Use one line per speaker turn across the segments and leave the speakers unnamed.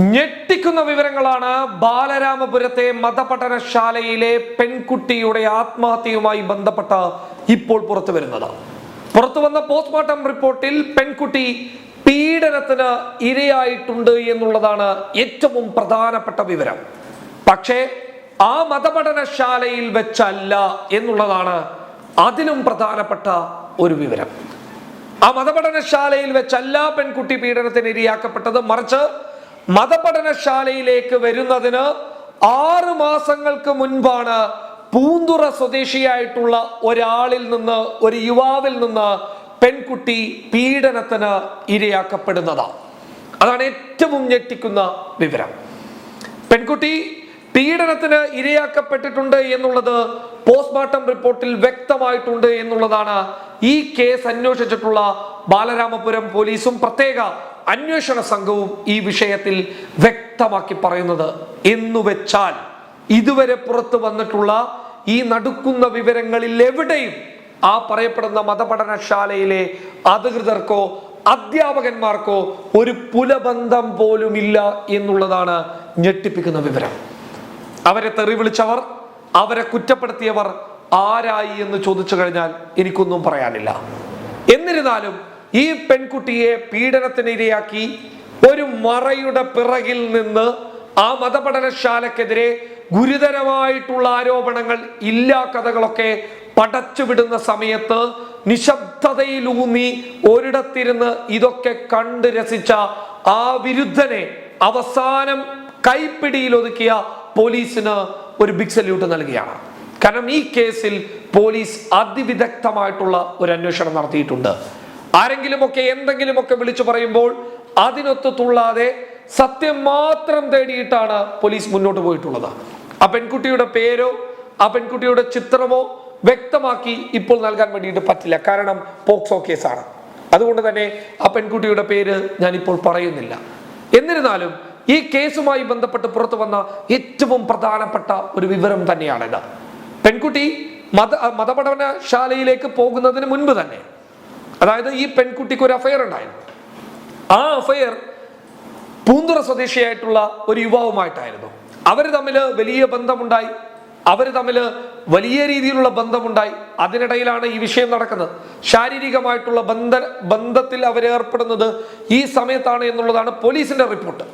ഞെട്ടിക്കുന്ന വിവരങ്ങളാണ് ബാലരാമപുരത്തെ മതപഠനശാലയിലെ പെൺകുട്ടിയുടെ ആത്മഹത്യയുമായി ബന്ധപ്പെട്ട ഇപ്പോൾ പുറത്തു വരുന്നത്. പുറത്തു വന്ന പോസ്റ്റ്മോർട്ടം റിപ്പോർട്ടിൽ പെൺകുട്ടി പീഡനത്തിന് ഇരയായിട്ടുണ്ട് എന്നുള്ളതാണ് ഏറ്റവും പ്രധാനപ്പെട്ട വിവരം. പക്ഷേ ആ മതപഠനശാലയിൽ വെച്ചല്ല എന്നുള്ളതാണ് അതിലും പ്രധാനപ്പെട്ട ഒരു വിവരം. ആ മതപഠനശാലയിൽ വെച്ചല്ല പെൺകുട്ടി പീഡനത്തിന് ഇരയാക്കപ്പെട്ടത്. മറിച്ച് മതപഠനശാലയിലേക്ക് വരുന്നതിന് ആറ് മാസങ്ങൾക്ക് മുൻപാണ് പൂന്തുറ സ്വദേശിയായിട്ടുള്ള ഒരാളിൽ നിന്ന് ഒരു യുവാവിൽ നിന്ന് പെൺകുട്ടി പീഡനത്തിന് ഇരയാക്കപ്പെടുന്നതാണ് അതാണ് ഏറ്റവും ഞെട്ടിക്കുന്ന വിവരം. പെൺകുട്ടി പീഡനത്തിന് ഇരയാക്കപ്പെട്ടിട്ടുണ്ട് എന്നുള്ളത് പോസ്റ്റ്മോർട്ടം റിപ്പോർട്ടിൽ വ്യക്തമായിട്ടുണ്ട് എന്നുള്ളതാണ് ഈ കേസ് അന്വേഷിച്ചിട്ടുള്ള ബാലരാമപുരം പോലീസും പ്രത്യേക അന്വേഷണ സംഘവും ഈ വിഷയത്തിൽ വ്യക്തമാക്കി പറയുന്നത് എന്നു വെച്ചാൽ ഇതുവരെ പുറത്തു വന്നിട്ടുള്ള ഈ നടുക്കുന്ന വിവരങ്ങളിൽ എവിടെയും ആ പറയപ്പെടുന്ന മതപഠനശാലയിലെ അധികൃതർക്കോ അധ്യാപകന്മാർക്കോ ഒരു പുലബന്ധം പോലും ഇല്ല എന്നുള്ളതാണ് ഞെട്ടിപ്പിക്കുന്ന വിവരം. അവരെ തെറി വിളിച്ചവർ അവരെ കുറ്റപ്പെടുത്തിയവർ ആരായി എന്ന് ചോദിച്ചു കഴിഞ്ഞാൽ എനിക്കൊന്നും പറയാനില്ല. എന്നിരുന്നാലും ഈ പെൺകുട്ടിയെ പീഡനത്തിനിരയാക്കി ഒരു മറയുടെ പിറകിൽ നിന്ന് ആ മതപഠനശാലക്കെതിരെ ഗുരുതരമായിട്ടുള്ള ആരോപണങ്ങൾ ഇല്ലാ കഥകളൊക്കെ പടച്ചുവിടുന്ന സമയത്ത് നിശബ്ദതയിലൂന്നി ഒരിടത്തിരുന്ന് ഇതൊക്കെ കണ്ട് രസിച്ച ആ വിരുദ്ധനെ അവസാനം കൈപ്പിടിയിൽ ഒതുക്കിയ പോലീസിന് ഒരു ബിഗ് സല്യൂട്ട് നൽകുകയാണ് കാരണം ഈ കേസിൽ പോലീസ് അതിവിദഗ്ധമായിട്ടുള്ള ഒരു അന്വേഷണം നടത്തിയിട്ടുണ്ട്. ആരെങ്കിലുമൊക്കെ എന്തെങ്കിലുമൊക്കെ വിളിച്ചു പറയുമ്പോൾ അതിനൊത്ത് തുള്ളാതെ സത്യം മാത്രം തേടിയിട്ടാണ് പോലീസ് മുന്നോട്ട് പോയിട്ടുള്ളത്. ആ പെൺകുട്ടിയുടെ പേരോ ആ പെൺകുട്ടിയുടെ ചിത്രമോ വ്യക്തമാക്കി ഇപ്പോൾ നൽകാൻ വേണ്ടിയിട്ട് പറ്റില്ല. കാരണം പോക്സോ കേസാണ്. അതുകൊണ്ട് തന്നെ ആ പെൺകുട്ടിയുടെ പേര് ഞാൻ ഇപ്പോൾ പറയുന്നില്ല. എന്നിരുന്നാലും ഈ കേസുമായി ബന്ധപ്പെട്ട് പുറത്തു വന്ന ഏറ്റവും പ്രധാനപ്പെട്ട ഒരു വിവരം തന്നെയാണിത്. പെൺകുട്ടി മത മതപഠനശാലയിലേക്ക് പോകുന്നതിന് മുൻപ് തന്നെ അതായത് ഈ പെൺകുട്ടിക്ക് ഒരു അഫയർ ഉണ്ടായിരുന്നു. ആ അഫയർ പൂന്തുറ സ്വദേശിയായിട്ടുള്ള ഒരു യുവാവുമായിട്ടായിരുന്നു. അവർ തമ്മിൽ വലിയ ബന്ധമുണ്ടായി. അവർ തമ്മിൽ വലിയ രീതിയിലുള്ള ബന്ധമുണ്ടായി. അതിനിടയിലാണ് ഈ വിഷയം നടക്കുന്നത്. ശാരീരികമായിട്ടുള്ള ബന്ധ ബന്ധത്തിൽ അവർ ഏർപ്പെടുന്നത് ഈ സമയത്താണ് എന്നുള്ളതാണ് പോലീസിന്റെ റിപ്പോർട്ട്.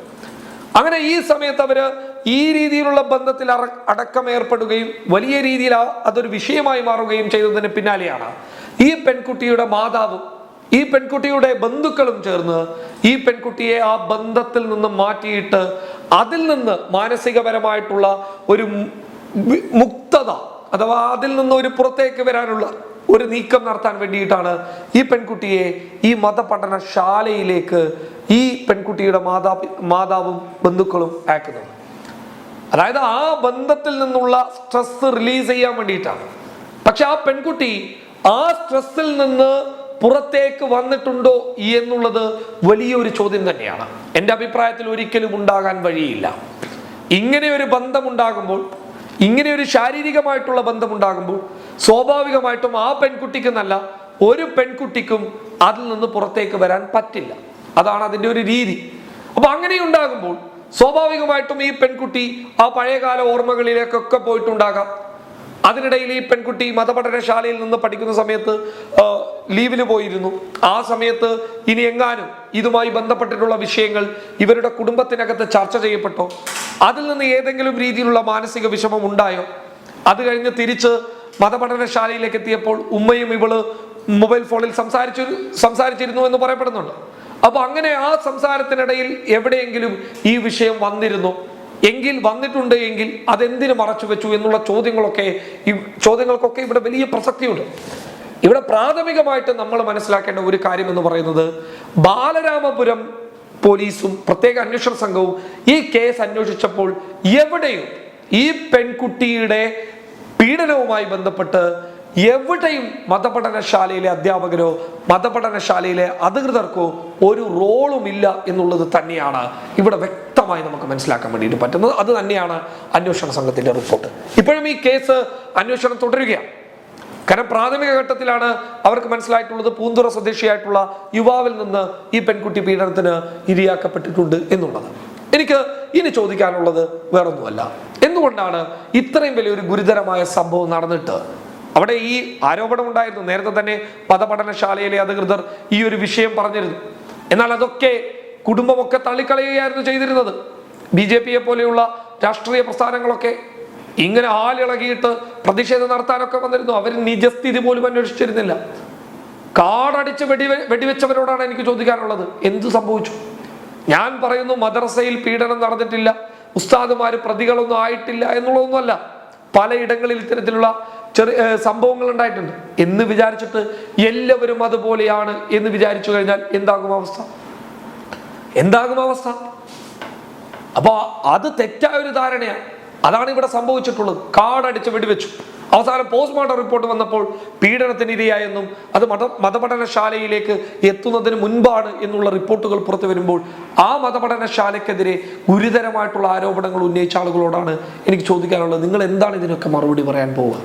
അങ്ങനെ ഈ സമയത്ത് അവർ ഈ രീതിയിലുള്ള ബന്ധത്തിൽ അടക്കം ഏർപ്പെടുകയും വലിയ രീതിയിൽ അതൊരു വിഷയമായി മാറുകയും ചെയ്തതിന് പിന്നാലെയാണ് ഈ പെൺകുട്ടിയുടെ മാതാവും ഈ പെൺകുട്ടിയുടെ ബന്ധുക്കളും ചേർന്ന് ഈ പെൺകുട്ടിയെ ആ ബന്ധത്തിൽ നിന്ന് മാറ്റിയിട്ട് അതിൽ നിന്ന് മാനസികപരമായിട്ടുള്ള ഒരു മുക്തത അഥവാ അതിൽ നിന്ന് ഒരു പുറത്തേക്ക് വരാനുള്ള ഒരു നീക്കം നടത്താൻ വേണ്ടിയിട്ടാണ് ഈ പെൺകുട്ടിയെ ഈ മതപഠനശാലയിലേക്ക് ഈ പെൺകുട്ടിയുടെ മാതാ മാതാവും ബന്ധുക്കളും അയക്കുന്നത്. അതായത് ആ ബന്ധത്തിൽ നിന്നുള്ള സ്ട്രെസ് റിലീസ് ചെയ്യാൻ വേണ്ടിയിട്ടാണ്. പക്ഷെ ആ പെൺകുട്ടി ആ സ്ട്രെസ്സിൽ നിന്ന് പുറത്തേക്ക് വന്നിട്ടുണ്ടോ എന്നുള്ളത് വലിയൊരു ചോദ്യം തന്നെയാണ്. എന്റെ അഭിപ്രായത്തിൽ ഒരിക്കലും ഉണ്ടാകാൻ വഴിയില്ല. ഇങ്ങനെ ഒരു ബന്ധമുണ്ടാകുമ്പോൾ ഇങ്ങനെ ഒരു ശാരീരികമായിട്ടുള്ള ബന്ധമുണ്ടാകുമ്പോൾ സ്വാഭാവികമായിട്ടും ആ പെൺകുട്ടിക്ക് നല്ല ഒരു പെൺകുട്ടിക്കും അതിൽ നിന്ന് പുറത്തേക്ക് വരാൻ പറ്റില്ല. അതാണ് അതിന്റെ ഒരു രീതി. അപ്പൊ അങ്ങനെ ഉണ്ടാകുമ്പോൾ സ്വാഭാവികമായിട്ടും ഈ പെൺകുട്ടി ആ പഴയകാല ഓർമ്മകളിലേക്കൊക്കെ പോയിട്ടുണ്ടാകാം. അതിനിടയിൽ ഈ പെൺകുട്ടി മതപഠനശാലയിൽ നിന്ന് പഠിക്കുന്ന സമയത്ത് ലീവിൽ പോയിരുന്നു. ആ സമയത്ത് ഇനി എങ്ങാനും ഇതുമായി ബന്ധപ്പെട്ടിട്ടുള്ള വിഷയങ്ങൾ ഇവരുടെ കുടുംബത്തിനകത്ത് ചർച്ച ചെയ്യപ്പെട്ടോ? അതിൽ നിന്ന് ഏതെങ്കിലും രീതിയിലുള്ള മാനസിക വിഷമം ഉണ്ടായോ? അത് കഴിഞ്ഞ് തിരിച്ച് മതപഠനശാലയിലേക്ക് എത്തിയപ്പോൾ ഉമ്മയും ഇവൾ മൊബൈൽ ഫോണിൽ സംസാരിച്ചു സംസാരിച്ചിരുന്നു എന്ന് പറയപ്പെടുന്നുണ്ട്. അപ്പൊ അങ്ങനെ ആ സംസാരത്തിനിടയിൽ എവിടെയെങ്കിലും ഈ വിഷയം വന്നിരുന്നു? എങ്കിൽ വന്നിട്ടുണ്ട് എങ്കിൽ അതെന്തിനു മറച്ചു വെച്ചു എന്നുള്ള ചോദ്യങ്ങളൊക്കെ ഈ ചോദ്യങ്ങൾക്കൊക്കെ ഇവിടെ വലിയ പ്രസക്തിയുണ്ട്. ഇവിടെ പ്രാഥമികമായിട്ട് നമ്മൾ മനസ്സിലാക്കേണ്ട ഒരു കാര്യം എന്ന് പറയുന്നത് ബാലരാമപുരം പോലീസും പ്രത്യേക അന്വേഷണ സംഘവും ഈ കേസ് അന്വേഷിച്ചപ്പോൾ എവിടെയും ഈ പെൺകുട്ടിയുടെ പീഡനവുമായി ബന്ധപ്പെട്ട് എവിടെയും മതപഠനശാലയിലെ അധ്യാപകരോ മതപഠനശാലയിലെ അധികൃതർക്കോ ഒരു റോളും ഇല്ല എന്നുള്ളത് തന്നെയാണ് ഇവിടെ വ്യക്തമായി നമുക്ക് മനസ്സിലാക്കാൻ വേണ്ടിയിട്ട് പറ്റുന്നത് അത് തന്നെയാണ് അന്വേഷണ സംഘത്തിന്റെ റിപ്പോർട്ട്. ഇപ്പോഴും ഈ കേസ് അന്വേഷണം തുടരുകയാണ്. കാരണം പ്രാഥമിക ഘട്ടത്തിലാണ് അവർക്ക് മനസ്സിലായിട്ടുള്ളത് പൂന്തുറ സ്വദേശിയായിട്ടുള്ള യുവാവിൽ നിന്ന് ഈ പെൺകുട്ടി പീഡനത്തിന് ഇരയാക്കപ്പെട്ടിട്ടുണ്ട് എന്നുള്ളത്. എനിക്ക് ഇനി ചോദിക്കാനുള്ളത് വേറൊന്നുമല്ല. എന്തുകൊണ്ടാണ് ഇത്രയും വലിയൊരു ഗുരുതരമായ സംഭവം നടന്നിട്ട്? അവിടെ ഈ ആരോപണം ഉണ്ടായിരുന്നു നേരത്തെ തന്നെ പദപഠനശാലയിലെ അധികൃതർ ഈ ഒരു വിഷയം പറഞ്ഞിരുന്നു. എന്നാൽ അതൊക്കെ കുടുംബമൊക്കെ തള്ളിക്കളയുകയായിരുന്നു ചെയ്തിരുന്നത്. ബി ജെ പിയെ പോലെയുള്ള രാഷ്ട്രീയ പ്രസ്ഥാനങ്ങളൊക്കെ ഇങ്ങനെ ആളിളകിയിട്ട് പ്രതിഷേധം നടത്താനൊക്കെ വന്നിരുന്നു. അവർ നിജസ്ഥിതി പോലും അന്വേഷിച്ചിരുന്നില്ല. കാടടിച്ച് വെടി വെടിവെച്ചവരോടാണ് എനിക്ക് ചോദിക്കാനുള്ളത്. എന്ത് സംഭവിച്ചു? ഞാൻ പറയുന്നു മദ്രസയിൽ പീഡനം നടന്നിട്ടില്ല. ഉസ്താദുമാർ പ്രതികളൊന്നും ആയിട്ടില്ല എന്നുള്ളതൊന്നുമല്ല. പലയിടങ്ങളിൽ ഇത്തരത്തിലുള്ള ചെറിയ സംഭവങ്ങൾ ഉണ്ടായിട്ടുണ്ട്. എന്ന് വിചാരിച്ചിട്ട് എല്ലാവരും അതുപോലെയാണ് എന്ന് വിചാരിച്ചു കഴിഞ്ഞാൽ എന്താകും അവസ്ഥ? എന്താകും അവസ്ഥ? അപ്പോൾ അത് തെറ്റായ ഒരു ധാരണയാണ്. അതാണ് ഇവിടെ സംഭവിച്ചിട്ടുള്ളത്. കാടടിച്ച് വെടിവെച്ചു. അവസാനം പോസ്റ്റ്മോർട്ടം റിപ്പോർട്ട് വന്നപ്പോൾ പീഡനത്തിന് ഇരയായെന്നും അത് മത മതപഠനശാലയിലേക്ക് എത്തുന്നതിന് മുൻപാണ് എന്നുള്ള റിപ്പോർട്ടുകൾ പുറത്തു വരുമ്പോൾ ആ മതപഠനശാലയ്ക്കെതിരെ ഗുരുതരമായിട്ടുള്ള ആരോപണങ്ങൾ ഉന്നയിച്ച ആളുകളോടാണ് എനിക്ക് ചോദിക്കാനുള്ളത്. നിങ്ങൾ എന്താണ് ഇതിനൊക്കെ മറുപടി പറയാൻ പോവുക?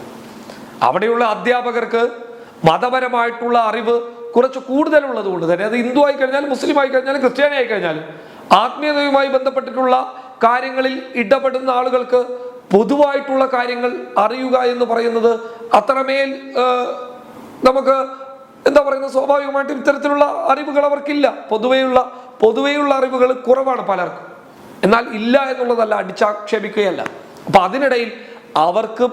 അവിടെയുള്ള അധ്യാപകർക്ക് മതപരമായിട്ടുള്ള അറിവ് കുറച്ച് കൂടുതലുള്ളത് കൊണ്ട് തന്നെ. അത് ഹിന്ദു ആയി കഴിഞ്ഞാലും മുസ്ലിം ആയി കഴിഞ്ഞാലും ക്രിസ്ത്യാനി ആയി കഴിഞ്ഞാലും ആത്മീയതയുമായി ബന്ധപ്പെട്ടിട്ടുള്ള കാര്യങ്ങളിൽ ഇടപെടുന്ന ആളുകൾക്ക് പൊതുവായിട്ടുള്ള കാര്യങ്ങൾ അറിയുക എന്ന് പറയുന്നത് അത്രമേൽ നമുക്ക് എന്താ പറയുന്നത്? സ്വാഭാവികമായിട്ടും ഇത്തരത്തിലുള്ള അറിവുകൾ അവർക്കില്ല. പൊതുവെയുള്ള പൊതുവെയുള്ള അറിവുകൾ കുറവാണ് പലർക്കും. എന്നാൽ ഇല്ല എന്നുള്ളതല്ല അടിച്ചാക്ഷേപിക്കുകയല്ല. അപ്പൊ അതിനിടയിൽ അവർക്ക്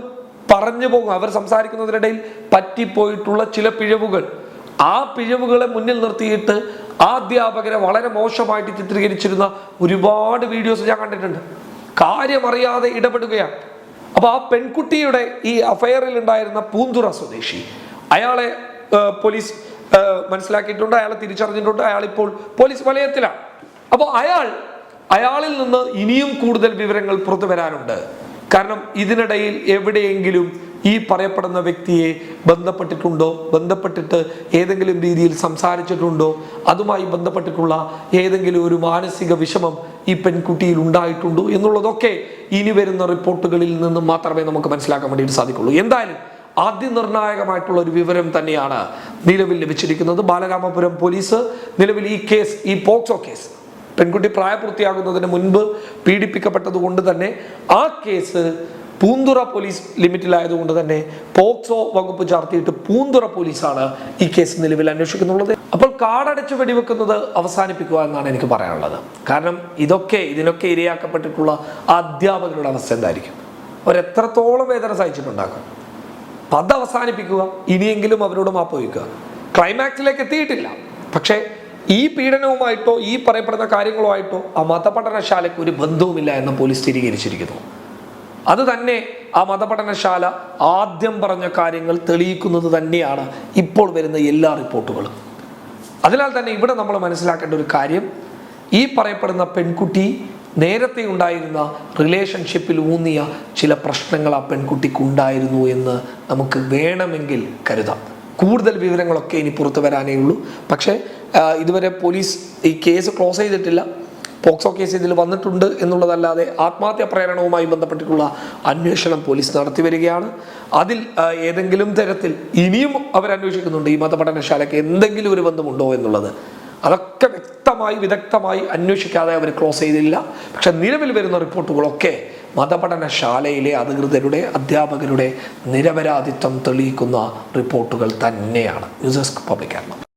പറഞ്ഞു പോകും അവർ സംസാരിക്കുന്നതിനിടയിൽ പറ്റിപ്പോയിട്ടുള്ള ചില പിഴവുകൾ. ആ പിഴവുകളെ മുന്നിൽ നിർത്തിയിട്ട് ആ അധ്യാപകരെ വളരെ മോശമായിട്ട് ചിത്രീകരിച്ചിരുന്ന ഒരുപാട് വീഡിയോസ് ഞാൻ കണ്ടിട്ടുണ്ട്. കാര്യമറിയാതെ ഇടപെടുകയാണ്. അപ്പൊ ആ പെൺകുട്ടിയുടെ ഈ അഫയറിൽ ഉണ്ടായിരുന്ന പൂന്തുറ സ്വദേശി അയാളെ പോലീസ് മനസ്സിലാക്കിയിട്ടുണ്ട് അയാളെ തിരിച്ചറിഞ്ഞിട്ടുണ്ട് അയാൾ ഇപ്പോൾ പോലീസ് വലയത്തിലാണ്. അപ്പോൾ അയാൾ അയാളിൽ നിന്ന് ഇനിയും കൂടുതൽ വിവരങ്ങൾ പുറത്തു വരാനുണ്ട്. കാരണം ഇതിനിടയിൽ എവിടെയെങ്കിലും ഈ പറയപ്പെടുന്ന വ്യക്തിയെ ബന്ധപ്പെട്ടിട്ടുണ്ടോ? ബന്ധപ്പെട്ടിട്ട് ഏതെങ്കിലും രീതിയിൽ സംസാരിച്ചിട്ടുണ്ടോ? അതുമായി ബന്ധപ്പെട്ടിട്ടുള്ള ഏതെങ്കിലും ഒരു മാനസിക വിഷമം ഈ പെൺകുട്ടിയിൽ ഉണ്ടായിട്ടുണ്ടോ എന്നുള്ളതൊക്കെ ഇനി വരുന്ന റിപ്പോർട്ടുകളിൽ നിന്ന് മാത്രമേ നമുക്ക് മനസ്സിലാക്കാൻ വേണ്ടിയിട്ട് സാധിക്കുള്ളൂ. എന്തായാലും അതിനിർണായകമായിട്ടുള്ള ഒരു വിവരം തന്നെയാണ് നിലവിൽ ലഭിച്ചിരിക്കുന്നത്. ബാലരാമപുരം പോലീസ് നിലവിൽ ഈ കേസ് ഈ പോക്സോ കേസ് പെൺകുട്ടി പ്രായപൂർത്തിയാകുന്നതിന് മുൻപ് പീഡിപ്പിക്കപ്പെട്ടത് കൊണ്ട് തന്നെ ആ കേസ് പൂന്തുറ പോലീസ് ലിമിറ്റിലായതുകൊണ്ട് തന്നെ പോക്സോ വകുപ്പ് ചാർത്തിയിട്ട് പൂന്തുറ പോലീസാണ് ഈ കേസ് നിലവിൽ അന്വേഷിക്കുന്നുള്ളത്. അപ്പോൾ കാടടച്ച് വെടിവെക്കുന്നത് അവസാനിപ്പിക്കുക എന്നാണ് എനിക്ക് പറയാനുള്ളത്. കാരണം ഇതൊക്കെ ഇതിനൊക്കെ ഇരയാക്കപ്പെട്ടിട്ടുള്ള അധ്യാപകരുടെ അവസ്ഥ എന്തായിരിക്കും? അവരെത്രത്തോളം വേദന സഹിച്ചിട്ടുണ്ടാക്കും? അപ്പൊ അത് അവസാനിപ്പിക്കുക ഇനിയെങ്കിലും അവരോട് മാപ്പ് വയ്ക്കുക. ക്ലൈമാക്സിലേക്ക് എത്തിയിട്ടില്ല. പക്ഷേ ഈ പീഡനവുമായിട്ടോ ഈ പറയപ്പെടുന്ന കാര്യങ്ങളുമായിട്ടോ ആ മതപഠനശാലയ്ക്ക് ഒരു ബന്ധവുമില്ല എന്ന് പോലീസ് സ്ഥിരീകരിച്ചിരിക്കുന്നു. അത് തന്നെ ആ മതപഠനശാല ആദ്യം പറഞ്ഞ കാര്യങ്ങൾ തെളിയിക്കുന്നത് തന്നെയാണ് ഇപ്പോൾ വരുന്ന എല്ലാ റിപ്പോർട്ടുകളും. അതിനാൽ തന്നെ ഇവിടെ നമ്മൾ മനസ്സിലാക്കേണ്ട ഒരു കാര്യം ഈ പറയപ്പെടുന്ന പെൺകുട്ടി നേരത്തെ ഉണ്ടായിരുന്ന റിലേഷൻഷിപ്പിൽ ഊന്നിയ ചില പ്രശ്നങ്ങൾ ആ പെൺകുട്ടിക്ക് ഉണ്ടായിരുന്നു എന്ന് നമുക്ക് വേണമെങ്കിൽ കരുതാം. കൂടുതൽ വിവരങ്ങളൊക്കെ ഇനി പുറത്തു വരാനേ ഉള്ളൂ. പക്ഷേ ഇതുവരെ പോലീസ് ഈ കേസ് ക്ലോസ് ചെയ്തിട്ടില്ല. പോക്സോ കേസ് ഇതിൽ വന്നിട്ടുണ്ട് എന്നുള്ളതല്ലാതെ ആത്മഹത്യാ പ്രേരണവുമായി ബന്ധപ്പെട്ടിട്ടുള്ള അന്വേഷണം പോലീസ് നടത്തി വരികയാണ്. അതിൽ ഏതെങ്കിലും തരത്തിൽ ഇനിയും അവർ അന്വേഷിക്കുന്നുണ്ട് ഈ മതപഠനശാലയ്ക്ക് എന്തെങ്കിലും ഒരു ബന്ധമുണ്ടോ എന്നുള്ളത്. അതൊക്കെ വ്യക്തമായി വിദഗ്ധമായി അന്വേഷിക്കാതെ അവർ ക്ലോസ് ചെയ്തില്ല. പക്ഷെ നിലവിൽ വരുന്ന റിപ്പോർട്ടുകളൊക്കെ മതപഠനശാലയിലെ അധികൃതരുടെ അധ്യാപകരുടെ നിരപരാധിത്വം തെളിയിക്കുന്ന റിപ്പോർട്ടുകൾ തന്നെയാണ്. News desk public Keralam.